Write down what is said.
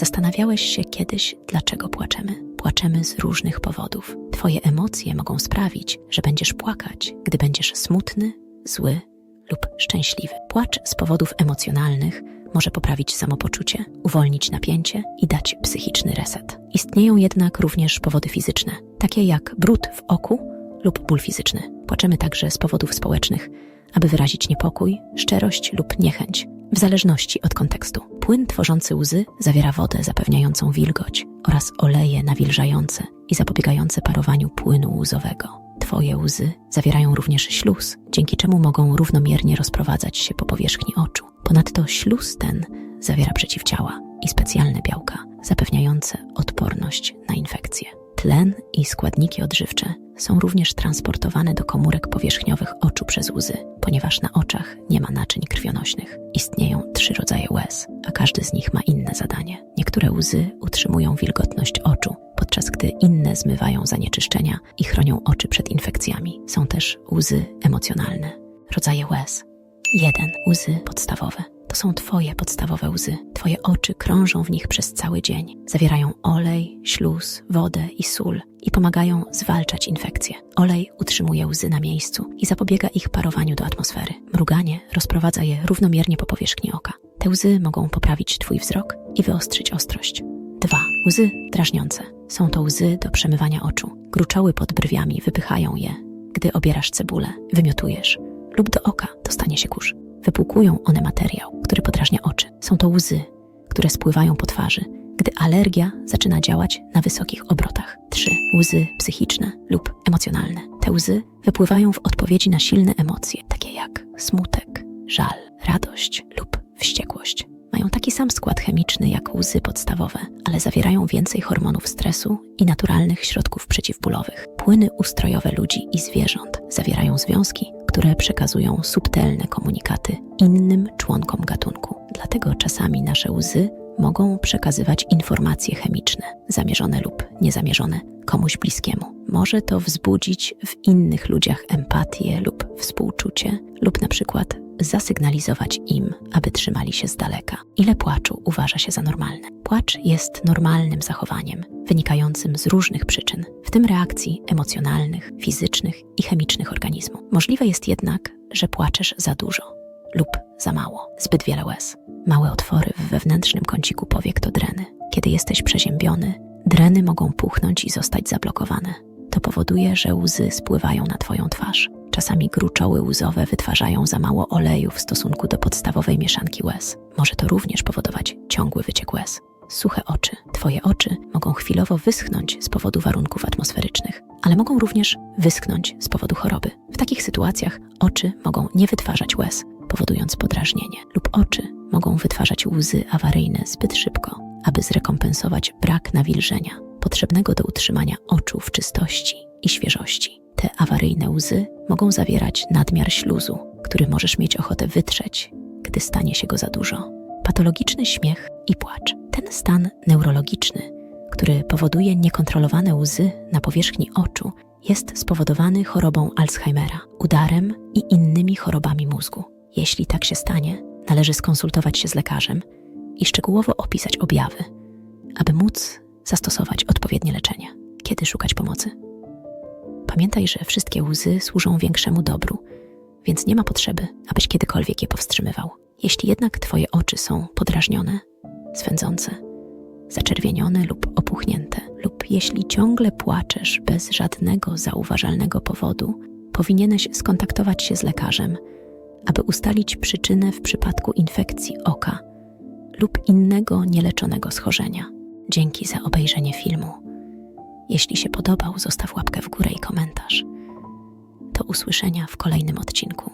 Zastanawiałeś się kiedyś, dlaczego płaczemy? Płaczemy z różnych powodów. Twoje emocje mogą sprawić, że będziesz płakać, gdy będziesz smutny, zły lub szczęśliwy. Płacz z powodów emocjonalnych może poprawić samopoczucie, uwolnić napięcie i dać psychiczny reset. Istnieją jednak również powody fizyczne, takie jak brud w oku lub ból fizyczny. Płaczemy także z powodów społecznych, aby wyrazić niepokój, szczerość lub niechęć, w zależności od kontekstu. Płyn tworzący łzy zawiera wodę zapewniającą wilgoć oraz oleje nawilżające i zapobiegające parowaniu płynu łzowego. Twoje łzy zawierają również śluz, dzięki czemu mogą równomiernie rozprowadzać się po powierzchni oczu. Ponadto śluz ten zawiera przeciwciała i specjalne białka zapewniające odporność na infekcje. Tlen i składniki odżywcze są również transportowane do komórek powierzchniowych oczu przez łzy, ponieważ na oczach nie ma naczyń krwionośnych. Istnieją trzy rodzaje łez, a każdy z nich ma inne zadanie. Niektóre łzy utrzymują wilgotność oczu, podczas gdy inne zmywają zanieczyszczenia i chronią oczy przed infekcjami. Są też łzy emocjonalne. Rodzaje łez. 1. Łzy podstawowe. To są Twoje podstawowe łzy. Twoje oczy krążą w nich przez cały dzień. Zawierają olej, śluz, wodę i sól i pomagają zwalczać infekcje. Olej utrzymuje łzy na miejscu i zapobiega ich parowaniu do atmosfery. Mruganie rozprowadza je równomiernie po powierzchni oka. Te łzy mogą poprawić Twój wzrok i wyostrzyć ostrość. 2. Łzy drażniące. Są to łzy do przemywania oczu. Gruczoły pod brwiami wypychają je, gdy obierasz cebulę, wymiotujesz lub do oka dostanie się kurz. Wypłukują one materiał, który podrażnia oczy. Są to łzy, które spływają po twarzy, gdy alergia zaczyna działać na wysokich obrotach. 3. Łzy psychiczne lub emocjonalne. Te łzy wypływają w odpowiedzi na silne emocje, takie jak smutek, żal, radość lub wściekłość. Mają taki sam skład chemiczny jak łzy podstawowe, ale zawierają więcej hormonów stresu i naturalnych środków przeciwbólowych. Płyny ustrojowe ludzi i zwierząt zawierają związki, które przekazują subtelne komunikaty innym członkom gatunku. Dlatego czasami nasze łzy mogą przekazywać informacje chemiczne, zamierzone lub niezamierzone, komuś bliskiemu. Może to wzbudzić w innych ludziach empatię lub współczucie, lub na przykład zasygnalizować im, aby trzymali się z daleka. Ile płaczu uważa się za normalne? Płacz jest normalnym zachowaniem, wynikającym z różnych przyczyn, w tym reakcji emocjonalnych, fizycznych i chemicznych organizmu. Możliwe jest jednak, że płaczesz za dużo lub za mało, zbyt wiele łez. Małe otwory w wewnętrznym kąciku powiek to dreny. Kiedy jesteś przeziębiony, dreny mogą puchnąć i zostać zablokowane. To powoduje, że łzy spływają na Twoją twarz. Czasami gruczoły łzowe wytwarzają za mało oleju w stosunku do podstawowej mieszanki łez. Może to również powodować ciągły wyciek łez. Suche oczy. Twoje oczy mogą chwilowo wyschnąć z powodu warunków atmosferycznych, ale mogą również wyschnąć z powodu choroby. W takich sytuacjach oczy mogą nie wytwarzać łez, powodując podrażnienie, lub oczy mogą wytwarzać łzy awaryjne zbyt szybko, aby zrekompensować brak nawilżenia potrzebnego do utrzymania oczu w czystości i świeżości. Te awaryjne łzy mogą zawierać nadmiar śluzu, który możesz mieć ochotę wytrzeć, gdy stanie się go za dużo. Patologiczny śmiech i płacz. Ten stan neurologiczny, który powoduje niekontrolowane łzy na powierzchni oczu, jest spowodowany chorobą Alzheimera, udarem i innymi chorobami mózgu. Jeśli tak się stanie, należy skonsultować się z lekarzem i szczegółowo opisać objawy, aby móc zastosować odpowiednie leczenie. Kiedy szukać pomocy? Pamiętaj, że wszystkie łzy służą większemu dobru, więc nie ma potrzeby, abyś kiedykolwiek je powstrzymywał. Jeśli jednak Twoje oczy są podrażnione, swędzące, zaczerwienione lub opuchnięte, lub jeśli ciągle płaczesz bez żadnego zauważalnego powodu, powinieneś skontaktować się z lekarzem, aby ustalić przyczynę w przypadku infekcji oka lub innego nieleczonego schorzenia. Dzięki za obejrzenie filmu. Jeśli się podobał, zostaw łapkę w górę i komentarz. Do usłyszenia w kolejnym odcinku.